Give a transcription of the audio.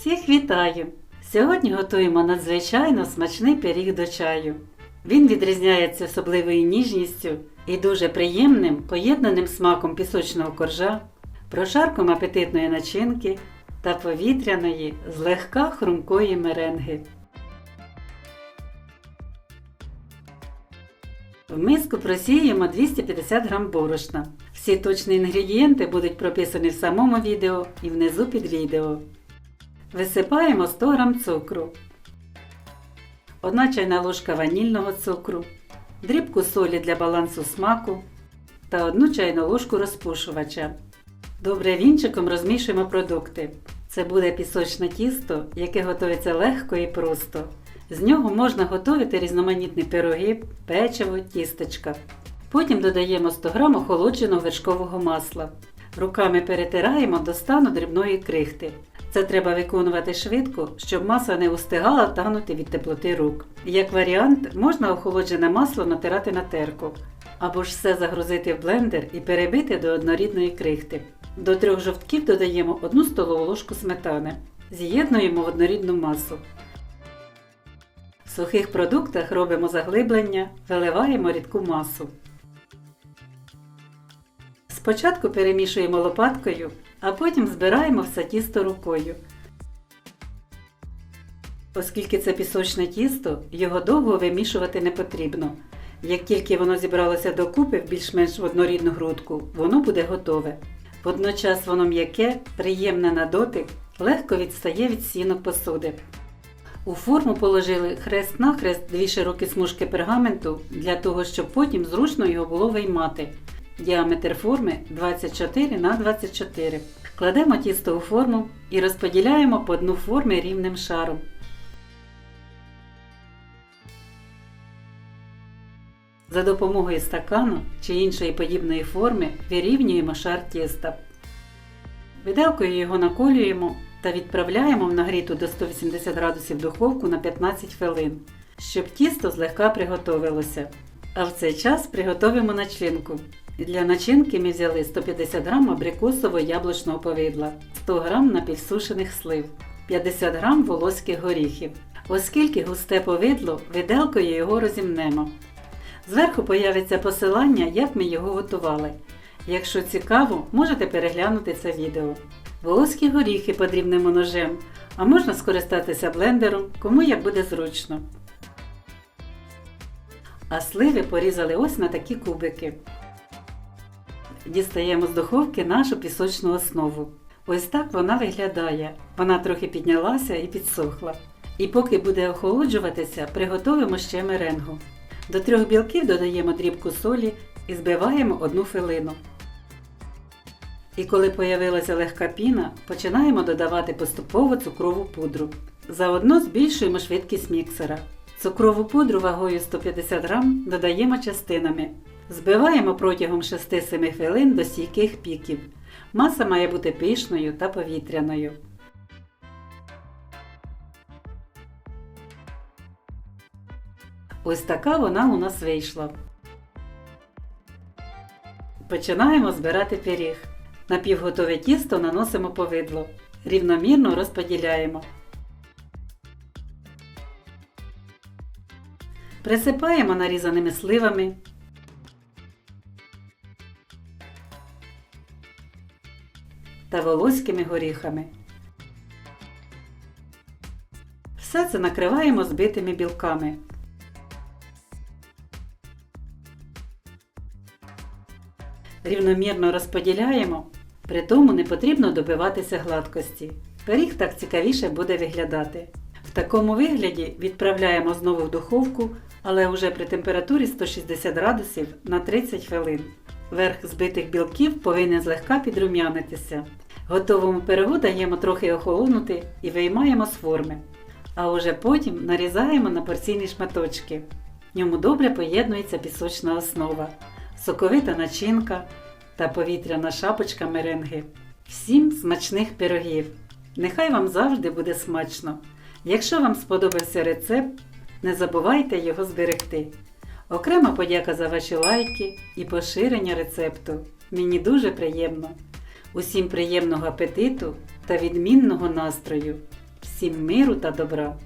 Всіх вітаю! Сьогодні готуємо надзвичайно смачний пиріг до чаю. Він відрізняється особливою ніжністю і дуже приємним поєднаним смаком пісочного коржа, прошарком апетитної начинки та повітряної, злегка хрумкої меренги. В миску просіємо 250 г борошна. Всі точні інгредієнти будуть прописані в самому відео і внизу під відео. Висипаємо 100 г цукру, 1 чайна ложка ванільного цукру, дрібку солі для балансу смаку та 1 чайну ложку розпушувача. Добре вінчиком розмішуємо продукти. Це буде пісочне тісто, яке готується легко і просто. З нього можна готувати різноманітні пироги, печиво, тістечка. Потім додаємо 100 г охолодженого вершкового масла. Руками перетираємо до стану дрібної крихти. Це треба виконувати швидко, щоб маса не устигала танути від теплоти рук. Як варіант, можна охолоджене масло натирати на терку, або ж все загрузити в блендер і перебити до однорідної крихти. До трьох жовтків додаємо 1 столову ложку сметани. З'єднуємо в однорідну масу. В сухих продуктах робимо заглиблення, виливаємо рідку масу. Спочатку перемішуємо лопаткою, а потім збираємо все тісто рукою. Оскільки це пісочне тісто, його довго вимішувати не потрібно. Як тільки воно зібралося докупи в більш-менш однорідну грудку, воно буде готове. Водночас воно м'яке, приємне на дотик, легко відстає від стінок посуди. У форму положили хрест-нахрест дві широкі смужки пергаменту для того, щоб потім зручно його було виймати. Діаметр форми 24 на 24. Кладемо тісто у форму і розподіляємо по дну форми рівним шаром. За допомогою стакану чи іншої подібної форми вирівнюємо шар тіста. Виделкою його наколюємо та відправляємо в нагріту до 180 градусів духовку на 15 хвилин, щоб тісто злегка приготовилося. А в цей час приготовимо начинку. Для начинки ми взяли 150 г абрикосово-яблучного повидла, 100 г напівсушених слив, 50 г волоських горіхів. Оскільки густе повидло, виделкою його розімнемо. Зверху появиться посилання, як ми його готували. Якщо цікаво, можете переглянути це відео. Волоські горіхи подрібнемо ножем, а можна скористатися блендером, кому як буде зручно. А сливи порізали ось на такі кубики. Дістаємо з духовки нашу пісочну основу. Ось так вона виглядає. Вона трохи піднялася і підсохла. І поки буде охолоджуватися, приготуємо ще меренгу. До трьох білків додаємо дрібку солі і збиваємо одну филину. І коли появилася легка піна, починаємо додавати поступово цукрову пудру. Заодно збільшуємо швидкість міксера. Цукрову пудру вагою 150 г додаємо частинами. Збиваємо протягом 6-7 хвилин до стійких піків. Маса має бути пишною та повітряною. Ось така вона у нас вийшла. Починаємо збирати пиріг. Напівготове тісто наносимо повидло. Рівномірно розподіляємо. Присипаємо нарізаними сливами. Та волоськими горіхами. Все це накриваємо збитими білками. Рівномірно розподіляємо, при тому не потрібно добиватися гладкості. Пиріг так цікавіше буде виглядати. В такому вигляді відправляємо знову в духовку, але вже при температурі 160 градусів на 30 хвилин. Верх збитих білків повинен злегка підрум'янитися. Готовому пирогу даємо трохи охолонути і виймаємо з форми. А уже потім нарізаємо на порційні шматочки. В ньому добре поєднується пісочна основа соковита начинка та повітряна шапочка меренги. Всім смачних пирогів! Нехай вам завжди буде смачно! Якщо вам сподобався рецепт, не забувайте його зберегти. Окрема подяка за ваші лайки і поширення рецепту. Мені дуже приємно. Усім приємного апетиту та відмінного настрою! Всім миру та добра!